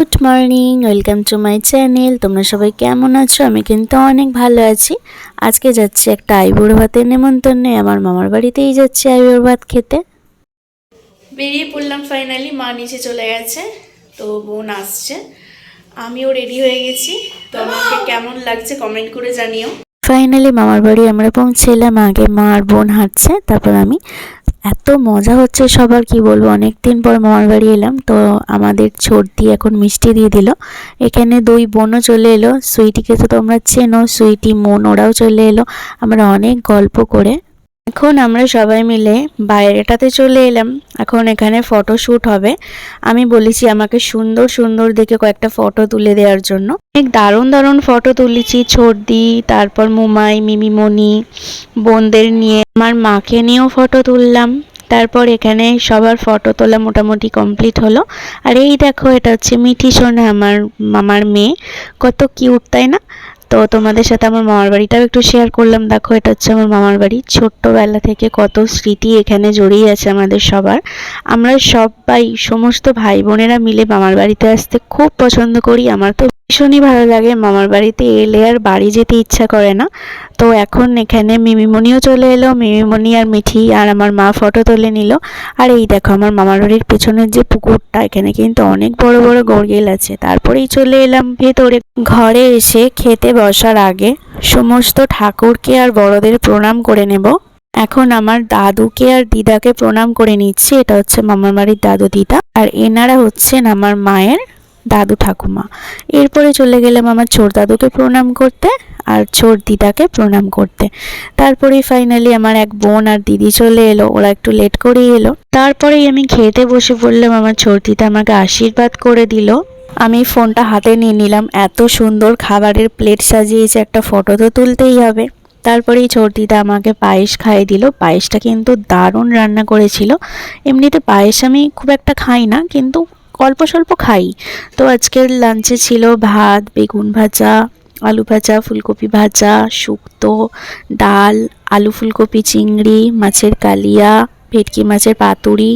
Good morning welcome to my channel. তোমরা সবাই কেমন আছো? আমি কিন্তু অনেক ভালো আছি। আজকে যাচ্ছি একটা আইবুড়ো ভাতের নেমন্তন্নে আমার মামার বাড়িতেই যাচ্ছি আইবুড়ো ভাত খেতে। বেরিয়ে পড়লাম ফাইনালি মা নিচে চলে গেছে তো বোন আসছে। আমিও রেডি হয়ে গেছি। তো আমাকে কেমন লাগছে কমেন্ট করে জানিও। ফাইনালি মামার বাড়ি আমরা পৌঁছেলাম। আগে মা আর বোন হাঁটছে তারপর আমি এত মজা হচ্ছে সবার, কি বলব? অনেক দিন পর মামার বাড়ি এলাম, তো আমাদের ছোট দিয়ে এখন মিষ্টি দিয়ে দিল। এখানে দুই বোনও চলে এলো, সুইটিকে তো তোমরা চেনো, সুইটি, মন, ওরাও চলে এলো। আমরা অনেক গল্প করে এখন আমরা সবাই মিলে বাইরেটাতে চলে এলাম। এখন এখানে ফটো শ্যুট হবে। আমি বলেছি আমাকে সুন্দর সুন্দর দেখে কয়েকটা ফটো তুলে দেওয়ার জন্য। অনেক দারুণ দারুণ ফটো তুলেছি ছর্দি তারপর মুমাই, মিমিমণি, বোনদের নিয়ে। আমার মাকে নিয়েও ফটো তুললাম। তারপর এখানে সবার ফটো তোলা মোটামুটি কমপ্লিট হলো। আর এই দেখো, এটা হচ্ছে মিঠি সোনা আমার মামার মেয়ে। কত কিউট তাই না? তো তোমাদের সাথে আমার মামার বাড়িটাও একটু শেয়ার করলাম। দেখো, এটা হচ্ছে আমার মামার বাড়ি। ছোট্টবেলা থেকে কত স্মৃতি এখানে জড়িয়ে আছে আমাদের সবার। আমরা সবাই, সমস্ত ভাই বোনেরা মিলে মামার বাড়িতে আসতে খুব পছন্দ করি। আমার তো ভীষণই ভালো লাগে। মামার বাড়িতে এলে আর বাড়ি যেতে ইচ্ছা করে না। তো এখন এখানে মিমিমণিও চলে এলো, মিমিমণি আর মিঠি আর আমার মা ফটো তুলে নিল। আর এই দেখো আমার মামার বাড়ির পেছনের যে পুকুরটা, এখানে কিন্তু অনেক বড় বড় গড়গেল আছে। তারপরেই চলে এলাম ভেতরে। ঘরে এসে খেতে বসার আগে সমস্ত ঠাকুরকে আর বড়দের প্রণাম করে নেব। এখন আমার দাদুকে আর দিদাকে প্রণাম করে নিচ্ছি। এটা হচ্ছে মামার বাড়ির দাদু দিদা। আর এনারা হচ্ছেন আমার মায়ের দাদু ঠাকুমা। এরপরে চলে গেলাম আমার ছোট দাদুকে প্রণাম করতে আর ছোট দিদাকে প্রণাম করতে। তারপরেই ফাইনালি আমার এক বোন আর দিদি চলে এলো, ওরা একটু লেট করেই এলো। তারপরেই আমি খেতে বসে পড়লাম, আমার ছোট দিদা আমাকে আশীর্বাদ করে দিল। আমি ফোনটা হাতে নিয়ে নিলাম, এত সুন্দর খাবারের প্লেট সাজিয়েছে, একটা ফটো তো তুলতেই হবে। তারপরেই দিদা আমাকে পায়েস খাইয়ে দিল, পায়েসটা কিন্তু দারুণ রান্না করেছিল। এমনিতে পায়েস আমি খুব একটা খাই না, কিন্তু অল্প স্বল্প খাই। তো আজকের লাঞ্চে ছিল ভাত, বেগুন ভাজা, আলু ভাজা, ফুলকপি ভাজা, শুক্তো, ডাল, আলু ফুলকপি, চিংড়ি, মাছের কালিয়া, ভেটকি মাছের পাতুরি।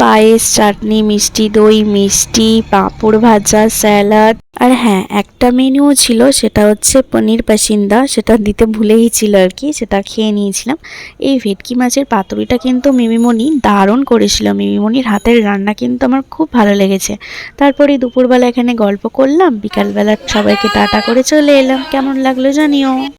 পায়েস, চাটনি, মিষ্টি, দই, মিষ্টি, পাঁপড় ভাজা, স্যালাড। আর হ্যাঁ একটা মেনুও ছিল, সেটা হচ্ছে পনির পাসিন্দা সেটা দিতে ভুলেই ছিল আর কি, সেটা খেয়ে নিয়েছিলাম। এই ভেটকি মাছের পাতুরিটা কিন্তু মিমিমণি দারুণ করেছিল। মিমিমণির হাতের রান্না কিন্তু আমার খুব ভালো লেগেছে। তারপরে দুপুরবেলা এখানে গল্প করলাম। বিকালবেলা সবাইকে টাটা করে চলে এলাম। কেমন লাগল জানিও।